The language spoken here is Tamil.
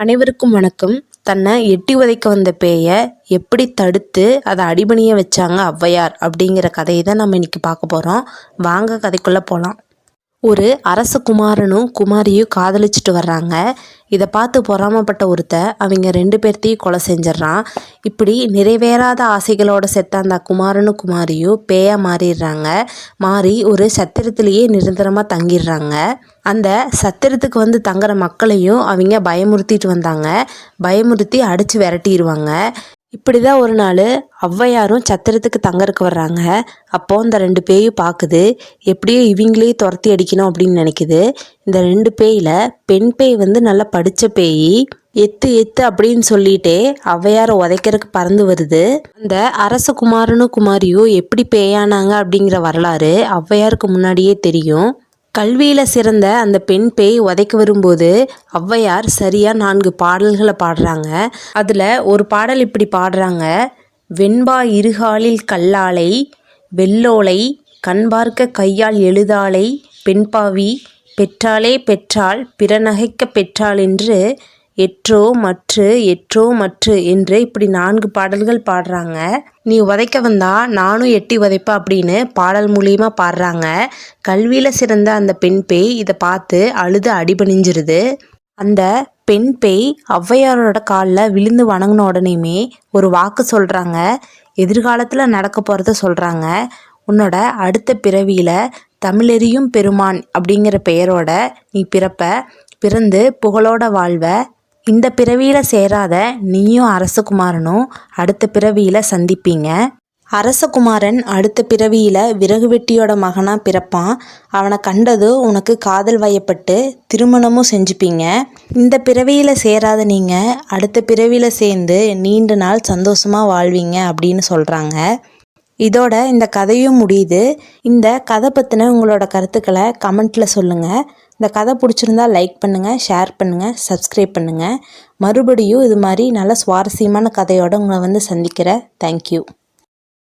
அனைவருக்கும் வணக்கம். தன்னை எட்டி உதைக்க வந்த பேயை எப்படி தடுத்து அதை அடிபணிய வச்சாங்க ஔவையார் அப்படிங்கிற கதையை தான் நம்ம இன்னைக்கு பார்க்க போகிறோம் வாங்க கதைக்குள்ளே போகலாம் ஒரு அரச குமாரனும் குமாரியும் காதலிச்சுட்டு வர்றாங்க. இதை பார்த்து பொறாமப்பட்ட ஒருத்த அவங்க ரெண்டு பேர்த்தையும் கொலை செஞ்சிட்றான். இப்படி நிறைவேறாத ஆசைகளோட செத்த அந்த குமாரனும் குமாரியும் பேயா மாறிடுறாங்க. மாறி ஒரு சத்திரத்திலேயே நிரந்தரமாக தங்கிடுறாங்க. அந்த சத்திரத்துக்கு வந்து தங்குற மக்களையும் அவங்க பயமுறுத்திட்டு வந்தாங்க. பயமுறுத்தி அடித்து விரட்டிடுவாங்க. இப்படி தான் ஒரு நாள் ஔவையாரும் சத்திரத்துக்கு தங்கறக்கு வர்றாங்க. அப்போ இந்த ரெண்டு பேயும் பார்க்குது எப்படியோ இவங்களே துரத்தி அடிக்கணும் அப்படின்னு நினைக்குது. இந்த ரெண்டு பேயில் பெண் பேய் வந்து நல்லா படித்த பேய் எத்து எத்து அப்படின்னு சொல்லிட்டே ஔவையாரை உதைக்கிறதுக்கு பறந்து வருது. அந்த அரச குமாரனும் குமாரியும் எப்படி பேயானாங்க அப்படிங்கிற வரலாறு ஔவையாருக்கு முன்னாடியே தெரியும். கல்வியில் சிறந்த அந்த பெண் பேய் உதைக்க வரும்போது ஔவையார் சரியாக நான்கு பாடல்களை பாடுறாங்க. அதில் ஒரு பாடல் இப்படி பாடுறாங்க. வெண்பா இருகாலில் கல்லாலை வெள்ளோலை கண்பார்க்க கையால் எழுதாலை பெண்பாவி பெற்றாலே பெற்றால் பிறநகைக்க பெற்றாள் என்று எற்றோ மற்று எற்றோ மற்று என்று இப்படி நான்கு பாடல்கள் பாடுறாங்க. நீ உதைக்க வந்தா நானும் எட்டி உதைப்பா அப்படின்னு பாடல் மூலியமாக பாடுறாங்க. கல்வியில் சிறந்த அந்த பெண் பேய் இதை பார்த்து அழுது அடிபணிஞ்சிருது. அந்த பெண் பேய் ஔவையாரோட காலில் விழுந்து வணங்கின உடனேயுமே ஒரு வாக்கு சொல்கிறாங்க எதிர்காலத்தில் நடக்க போகிறத சொல்கிறாங்க உன்னோட அடுத்த பிறவியில் தமிழெறியும் பெருமான் அப்படிங்கிற பெயரோட நீ பிறப்ப பிறந்து புகழோட வாழ்வ இந்த பிறவியில் சேராத நீயும் அரசகுமாரனும் அடுத்த பிறவியில் சந்திப்பீங்க. அரசகுமாரன் அடுத்த பிறவியில் விறகு வெட்டியோட மகனாக பிறப்பான். அவனை கண்டது உனக்கு காதல் வயப்பட்டு திருமணமும் செஞ்சுப்பீங்க. இந்த பிறவியில் சேராத நீங்கள் அடுத்த பிறவியில் சேர்ந்து நீண்ட நாள் சந்தோஷமாக வாழ்வீங்க அப்படின்னு சொல்கிறாங்க இதோட இந்த கதையும் முடியுது. இந்த கதை பற்றின உங்களோட கருத்துக்களை கமெண்ட்டில் சொல்லுங்கள் இந்த கதை பிடிச்சிருந்தா லைக் பண்ணுங்கள் ஷேர் பண்ணுங்கள் சப்ஸ்கிரைப் பண்ணுங்கள் மறுபடியும் இது மாதிரி நல்ல சுவாரஸ்யமான கதையோடு உங்களை வந்து சந்திக்கிறேன். தேங்க்யூ